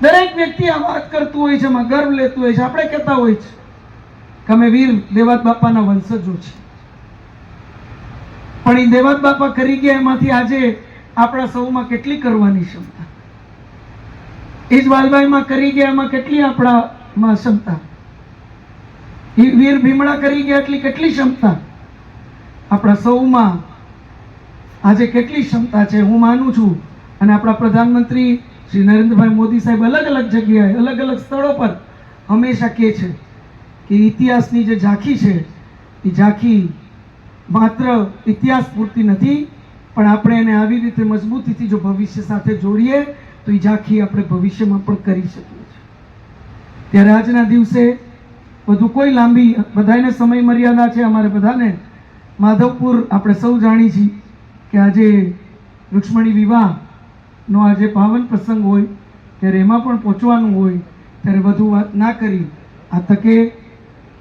દરેક વ્યક્તિ આ વાત કરતું હોય છે, એમાં ગર્વ લેતું હોય છે. આપણે કહેતા હોય છે કે અમે વીર દેવાત બાપાના વંશજો છે પણ એ દેવાત બાપા કરી ગયા એમાંથી આજે આપણા સૌમાં કેટલી કરવાની ક્ષમતા? એ જ વાલભાઈમાં કરી ગયા એમાં કેટલી આપણામાં ક્ષમતા? એ વીર ભીમડા કરી ગયા એટલી કેટલી ક્ષમતા? આપણા સૌમાં આજે કેટલી ક્ષમતા છે, હું માનું છું. અને આપણા પ્રધાનમંત્રી શ્રી નરેન્દ્રભાઈ મોદી સાહેબ અલગ અલગ જગ્યાએ, અલગ અલગ સ્થળો પર હંમેશા કહે છે કે ઇતિહાસની જે ઝાંખી છે, એ ઝાંખી માત્ર ઇતિહાસ પૂરતી નથી, પણ આપણે એને આવી રીતે મજબૂતીથી જો ભવિષ્ય સાથે જોડીએ, તો એ ઝાંખી આપણે ભવિષ્યમાં પણ કરી શકીએ છીએ. ત્યારે આજના દિવસે વધુ કોઈ લાંબી બધાને સમય મર્યાદા છે અમારે બધાને. માધવપુર આપણે સૌ જાણી છીએ કે આજે રૂક્ષ્મણી વિવાહનો આજે પાવન પ્રસંગ હોય, ત્યારે એમાં પણ પહોંચવાનું હોય, ત્યારે વધુ વાત ના કરી. આ તકે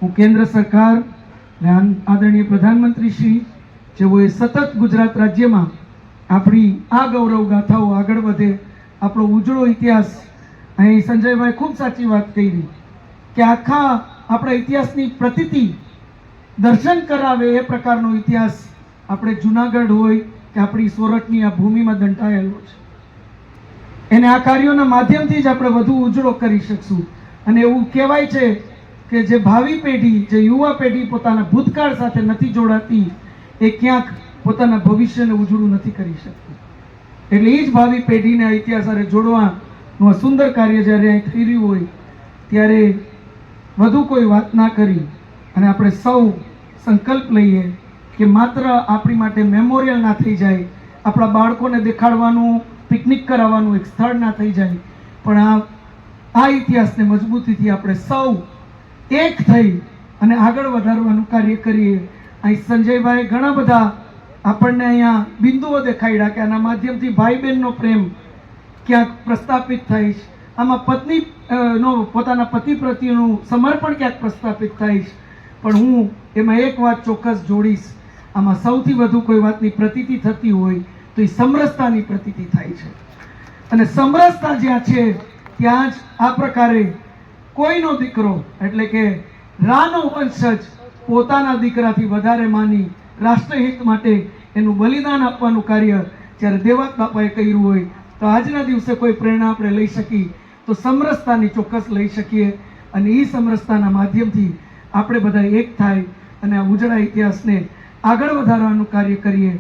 હું કેન્દ્ર સરકાર અને આદરણીય પ્રધાનમંત્રી શ્રી, જેઓએ સતત ગુજરાત રાજ્યમાં આપણી આ ગૌરવ ગાથાઓ આગળ વધે, આપણો ઉજળો ઇતિહાસ, અહીં સંજયભાઈ ખૂબ સાચી વાત કરી કે આખા આપણા ઇતિહાસની પ્રતિતિ દર્શન કરાવે એ પ્રકારનો ઇતિહાસ આપણે જુનાગઢ હોય કે આપણી સોરઠની આ ભૂમિમાં દંટાયેલો છે. એને આ કાર્યોના માધ્યમથી જ આપણે વધુ ઉજળો કરી શકશું. અને એવું કહેવાય છે કે જે ભાવિ પેઢી, જે યુવા પેઢી પોતાના ભૂતકાળ સાથે નથી જોડાતી, એ ક્યાંક પોતાના ભવિષ્યને ઉજળું નથી કરી શકતી. એટલે એ જ ભાવિ પેઢીને ઇતિહાસ સાથે જોડવાનું આ સુંદર કાર્ય જ્યારે અહીં થઈ રહ્યું હોય, ત્યારે વધુ કોઈ વાત ના કરી અને આપણે સૌ સંકલ્પ લઈએ કે માત્ર આપણી માટે મેમોરિયલ ના થઈ જાય, આપણા બાળકોને દેખાડવાનું પિકનિક કરાવવાનું એક સ્થળ ના થઈ જાય. પણ આ આ ઇતિહાસને મજબૂતીથી આપણે સૌ એક થઈ અને આગળ વધારવાનું કાર્ય કરીએ. અહીં સંજયભાઈ ઘણા બધા આપણને અહીંયા બિંદુઓ દેખાડ્યા કે આના માધ્યમથી ભાઈ બહેનનો પ્રેમ ક્યાંક પ્રસ્થાપિત થાય છે. આમાં પત્ની નો, પોતાના પતિ પ્રત્યેનું સમર્પણ ક્યાંક પ્રસ્થાપિત થાય છે. પણ હું એમાં એક વાત ચોક્કસ જોડીશ. આમાં સૌથી વધુ કોઈ વાતની પ્રતીતિ થતી હોય તો એ સમરસતાની પ્રતીતિ થાય છે. અને સમરસતા જ્યાં છે, ત્યાં જ આ પ્રકારે કોઈનો દીકરો, એટલે કે રાનો વંશજ, પોતાના દીકરાથી વધારે માની રાષ્ટ્રહિત માટે એનું બલિદાન આપવાનું કાર્ય જ્યારે દેવાત બાપાએ કર્યું હોય, તો આજના દિવસે કોઈ પ્રેરણા આપણે લઈ શકી તો સમરસતાની ચોક્કસ લઈ શકીએ અને એ સમરસતાના માધ્યમથી આપણે બધા એક થાય અને આ ઉજળા ઇતિહાસને આગળ વધારવાનું કાર્ય કરીએ.